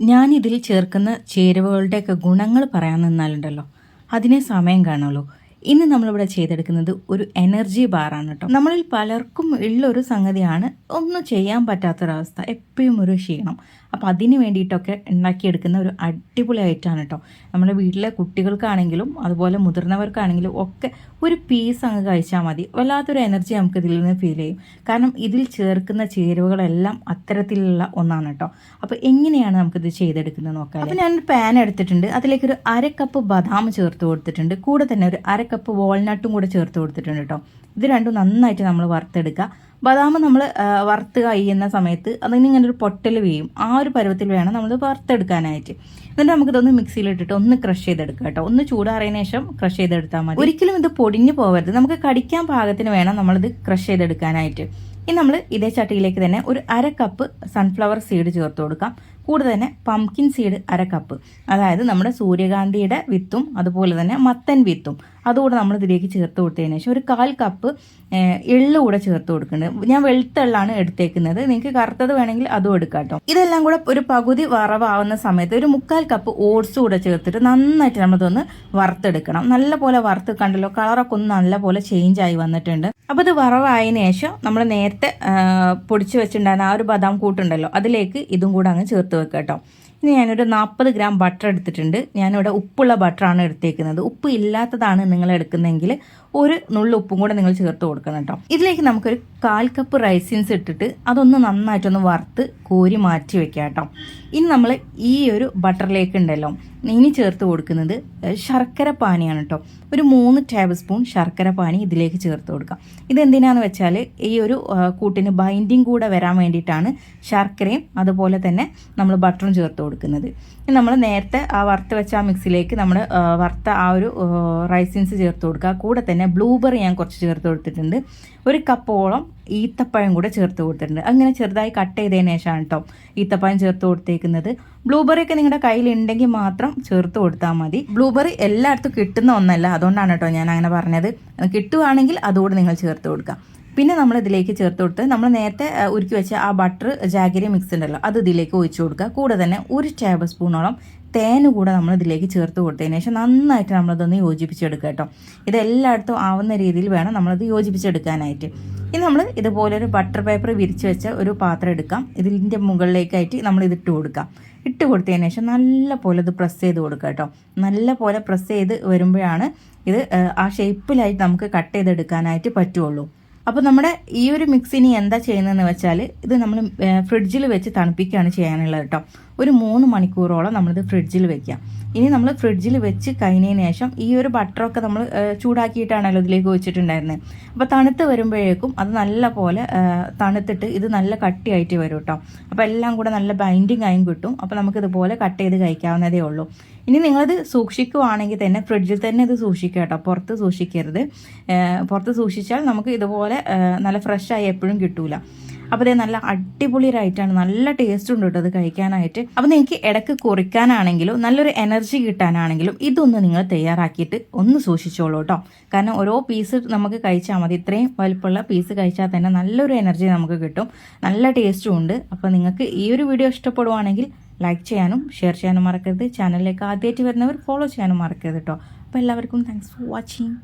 ഞാനിതിൽ ചേർക്കുന്ന ചേരുവകളുടെയൊക്കെ ഗുണങ്ങൾ പറയാൻ നിന്നാലുണ്ടല്ലോ. അതിനെ സമയം കാണുള്ളൂ. ഇന്ന് നമ്മളിവിടെ ചെയ്തെടുക്കുന്നത് ഒരു എനർജി ബാറാണ് കേട്ടോ. നമ്മളിൽ പലർക്കും ഉള്ളൊരു സംഗതിയാണ് ഒന്നും ചെയ്യാൻ പറ്റാത്തൊരവസ്ഥ എപ്പോഴും ഒരു ക്ഷീണം. അപ്പോൾ അതിന് വേണ്ടിയിട്ടൊക്കെ ഉണ്ടാക്കിയെടുക്കുന്ന ഒരു അടിപൊളി ഐറ്റമാണ് കേട്ടോ നമ്മുടെ വീട്ടിലെ കുട്ടികൾക്കാണെങ്കിലും അതുപോലെ മുതിർന്നവർക്കാണെങ്കിലും ഒക്കെ ഒരു പീസ് അങ്ങ് കഴിച്ചാൽ മതി. വല്ലാത്തൊരു എനർജി നമുക്ക് ഇതിൽ നിന്ന് ഫീൽ ചെയ്യും. കാരണം ഇതിൽ ചേർക്കുന്ന ചേരുവകളെല്ലാം അത്തരത്തിലുള്ള ഒന്നാണ് കേട്ടോ അപ്പോൾ എങ്ങനെയാണ് നമുക്കിത് ചെയ്തെടുക്കുന്നത് നോക്കാം അപ്പോൾ ഞാനൊരു പാൻ എടുത്തിട്ടുണ്ട്. അതിലേക്ക് ഒരു അര കപ്പ് ബദാം ചേർത്ത് കൊടുത്തിട്ടുണ്ട്. കൂടെ തന്നെ ഒരു അര കപ്പ് വാൾനട്ടും കൂടെ ചേർത്ത് കൊടുത്തിട്ടുണ്ട് കേട്ടോ ഇത് രണ്ടും നന്നായിട്ട് നമ്മൾ വറുത്തെടുക്കുക. ബദാം നമ്മൾ വറുത്ത് കഴിയുന്ന സമയത്ത് അതിന് ഇങ്ങനെ ഒരു പൊട്ടൽ വീഴും. ആ ഒരു പരുവത്തിൽ വേണം നമ്മൾ വറുത്തെടുക്കാനായിട്ട്. എന്നിട്ട് നമുക്കിതൊന്ന് മിക്സിയിലിട്ടിട്ട് ഒന്ന് ക്രഷ് ചെയ്തെടുക്കുക കേട്ടോ. ഒന്ന് ചൂടാറിയതിനു ശേഷം ക്രഷ് ചെയ്തെടുത്താൽ മതി. ഒരിക്കലും ഇത് പൊടിഞ്ഞു പോകരുത് നമുക്ക് കടിക്കാൻ പാകത്തിന് വേണം നമ്മളിത് ക്രഷ് ചെയ്തെടുക്കാനായിട്ട്. ഇനി നമ്മൾ ഇതേ ചട്ടിയിലേക്ക് തന്നെ ഒരു അര കപ്പ് സൺഫ്ലവർ സീഡ് ചേർത്ത് കൊടുക്കാം. കൂടെ തന്നെ പംകിൻ സീഡ് അര കപ്പ് അതായത് നമ്മുടെ സൂര്യകാന്തിയുടെ വിത്തും അതുപോലെ തന്നെ മത്തൻ വിത്തും. അതുകൂടെ നമ്മൾ ഇതിലേക്ക് ചേർത്ത് കൊടുത്തതിന് ശേഷം ഒരു കാൽ കപ്പ് എള്ള് കൂടെ ചേർത്ത് കൊടുക്കുന്നുണ്ട്. ഞാൻ വെളുത്തെള്ളാണ് എടുത്തേക്കുന്നത്. നിങ്ങൾക്ക് കറുത്തത് വേണമെങ്കിൽ അതും എടുക്കാം കേട്ടോ. ഇതെല്ലാം കൂടെ ഒരു പകുതി വറവാവുന്ന സമയത്ത് ഒരു മുക്കാൽ കപ്പ് ഓട്സ് കൂടെ ചേർത്തിട്ട് നന്നായിട്ട് നമ്മളിതൊന്ന് വറുത്തെടുക്കണം. നല്ല പോലെ വറുത്ത് കണ്ടല്ലോ കളറൊക്കെ ഒന്ന് നല്ല പോലെ ചേഞ്ച് ആയി വന്നിട്ടുണ്ട്. അപ്പോൾ ഇത് വറവായതിനു ശേഷം നമ്മൾ നേരത്തെ പൊടിച്ചു വെച്ചിട്ടുണ്ടായിരുന്ന ആ ഒരു ബദാം കൂട്ടുണ്ടല്ലോ അതിലേക്ക് ഇതും കൂടെ അങ്ങ് ചേർത്ത് വെക്കാം കേട്ടോ. ഇനി ഞാനൊരു നാൽപ്പത് ഗ്രാം ബട്ടർ എടുത്തിട്ടുണ്ട്. ഞാനിവിടെ ഉപ്പുള്ള ബട്ടറാണ് എടുത്തേക്കുന്നത്. ഉപ്പ് ഇല്ലാത്തതാണ് നിങ്ങൾ എടുക്കുന്നതെങ്കിൽ ഒരു നുള്ളു ഉപ്പും കൂടെ നിങ്ങൾ ചേർത്ത് കൊടുക്കണം കേട്ടോ. ഇതിലേക്ക് നമുക്കൊരു കാൽ കപ്പ് റൈസിൻസ് ഇട്ടിട്ട് അതൊന്ന് നന്നായിട്ടൊന്ന് വറുത്ത് കോരി മാറ്റി വെക്കാം കേട്ടോ. ഇനി നമ്മൾ ഈ ഒരു ബട്ടറിലേക്ക് ഉണ്ടല്ലോ. ഇനി ചേർത്ത് കൊടുക്കുന്നത് ശർക്കര പാനിയാണ് കേട്ടോ ഒരു മൂന്ന് ടേബിൾ സ്പൂൺ ശർക്കര പാനി ഇതിലേക്ക് ചേർത്ത് കൊടുക്കാം. ഇതെന്തിനാന്ന് വെച്ചാൽ ഈ ഒരു കൂട്ടിന് ബൈൻഡിങ് കൂടെ വരാൻ വേണ്ടിയിട്ടാണ് ശർക്കരയും അതുപോലെ തന്നെ നമ്മൾ ബട്ടറും ചേർത്ത് കൊടുക്കുന്നത്. നമ്മൾ നേരത്തെ ആ വറുത്ത് വെച്ച ആ മിക്സിലേക്ക് നമ്മൾ വറുത്ത ആ ഒരു റൈസിൻസ് ചേർത്ത് കൊടുക്കുക. കൂടെ തന്നെ ബ്ലൂബെറി ഞാൻ കുറച്ച് ചേർത്ത് കൊടുത്തിട്ടുണ്ട്. ഒരു കപ്പോളം ഈത്തപ്പഴം കൂടെ ചേർത്ത് കൊടുത്തിട്ടുണ്ട്. അങ്ങനെ ചെറുതായി കട്ട് ചെയ്തതിന് ശേഷമാണ് കേട്ടോ ഈത്തപ്പഴം ചേർത്ത് കൊടുത്തേക്കുന്നത്. ബ്ലൂബെറി ഒക്കെ നിങ്ങളുടെ കയ്യിൽ ഉണ്ടെങ്കിൽ മാത്രം ചേർത്ത് കൊടുത്താൽ മതി. ബ്ലൂബെറി എല്ലായിടത്തും കിട്ടുന്ന ഒന്നല്ല അതുകൊണ്ടാണ് കേട്ടോ ഞാൻ അങ്ങനെ പറഞ്ഞത്. കിട്ടുവാണെങ്കിൽ അതുകൂടെ നിങ്ങൾ ചേർത്ത് കൊടുക്കുക പിന്നെ നമ്മൾ ഇതിലേക്ക് ചേർത്ത് കൊടുത്ത് നമ്മൾ നേരത്തെ ഉരുക്കി വെച്ച ആ ബട്ടർ ജാഗരി മിക്സ് ഉണ്ടല്ലോ അത് ഇതിലേക്ക് ഒഴിച്ചു കൊടുക്കുക. കൂടെ തന്നെ ഒരു ടേബിൾ സ്പൂണോളം തേന് കൂടെ നമ്മൾ ഇതിലേക്ക് ചേർത്ത് കൊടുത്തതിന് ശേഷം നന്നായിട്ട് നമ്മളതൊന്ന് യോജിപ്പിച്ചെടുക്കുക കേട്ടോ ഇത് എല്ലായിടത്തും ആവുന്ന രീതിയിൽ വേണം നമ്മളത് യോജിപ്പിച്ചെടുക്കാനായിട്ട്. ഇനി നമ്മൾ ഇതുപോലെ ഒരു ബട്ടർ പേപ്പർ വിരിച്ച് വെച്ച ഒരു പാത്രം എടുക്കാം. ഇതിന്റെ മുകളിലേക്കായിട്ട് നമ്മൾ ഇത് ഇതിട്ട് കൊടുക്കാം. ഇട്ട് കൊടുത്തതിന് ശേഷം നല്ല പോലെ ഇത് പ്രസ് ചെയ്ത് കൊടുക്കുക കേട്ടോ. നല്ല പോലെ പ്രസ് ചെയ്ത് വരുമ്പോഴാണ് ഇത് ആ ഷേപ്പിലായിട്ട് നമുക്ക് കട്ട് ചെയ്തെടുക്കാനായിട്ട് പറ്റുള്ളൂ. അപ്പോൾ നമ്മുടെ ഈ ഒരു മിക്സിനി എന്താ ചെയ്യുന്നതെന്ന് വെച്ചാൽ ഇത് നമ്മൾ ഫ്രിഡ്ജിൽ വെച്ച് തണുപ്പിക്കുകയാണ് ചെയ്യാനുള്ളത് കേട്ടോ. ഒരു മൂന്ന് മണിക്കൂറോളം നമ്മളിത് ഫ്രിഡ്ജിൽ വെക്കാം ഇനി നമ്മൾ ഫ്രിഡ്ജിൽ വെച്ച് കഴിഞ്ഞതിന് ശേഷം ഈ ഒരു ബട്ടറൊക്കെ നമ്മൾ ചൂടാക്കിയിട്ടാണല്ലോ ഇതിലേക്ക് വെച്ചിട്ടുണ്ടായിരുന്നത് അപ്പോൾ തണുത്ത് വരുമ്പോഴേക്കും അത് നല്ല പോലെ തണുത്തിട്ട് ഇത് നല്ല കട്ടിയായിട്ട് വരും കേട്ടോ അപ്പോൾ എല്ലാം കൂടെ നല്ല ബൈൻഡിങ് ആയും കിട്ടും. അപ്പോൾ നമുക്ക് ഇതുപോലെ കട്ട് ചെയ്ത് കഴിക്കാവുന്നതേ ഉള്ളൂ. ഇനി നിങ്ങളത് സൂക്ഷിക്കുവാണെങ്കിൽ തന്നെ ഫ്രിഡ്ജിൽ തന്നെ ഇത് സൂക്ഷിക്കുക കേട്ടോ പുറത്ത് സൂക്ഷിക്കരുത്. പുറത്ത് സൂക്ഷിച്ചാൽ നമുക്ക് ഇതുപോലെ നല്ല ഫ്രഷ് ആയി എപ്പോഴും കിട്ടൂല. അപ്പോൾ നല്ല അടിപൊളി റൈറ്റാണ് നല്ല ടേസ്റ്റ് ഉണ്ട് കേട്ടോ അത് കഴിക്കാനായിട്ട്. അപ്പോൾ നിങ്ങൾക്ക് ഇടയ്ക്ക് കുറിക്കാനാണെങ്കിലും നല്ലൊരു എനർജി കിട്ടാനാണെങ്കിലും ഇതൊന്ന് നിങ്ങൾ തയ്യാറാക്കിയിട്ട് ഒന്ന് സൂക്ഷിച്ചോളൂ കേട്ടോ. കാരണം ഓരോ പീസ് നമുക്ക് കഴിച്ചാൽ മതി. ഇത്രയും വലുപ്പമുള്ള പീസ് കഴിച്ചാൽ തന്നെ നല്ലൊരു എനർജി നമുക്ക് കിട്ടും. നല്ല ടേസ്റ്റും ഉണ്ട്. അപ്പോൾ നിങ്ങൾക്ക് ഈ ഒരു വീഡിയോ ഇഷ്ടപ്പെടുവാണെങ്കിൽ ലൈക്ക് ചെയ്യാനും ഷെയർ ചെയ്യാനും മറക്കരുത്. ചാനലിലേക്ക് ആദ്യമായിട്ട് വരുന്നവർ ഫോളോ ചെയ്യാനും മറക്കരുത് കേട്ടോ. അപ്പോൾ എല്ലാവർക്കും താങ്ക്സ് ഫോർ വാച്ചിങ്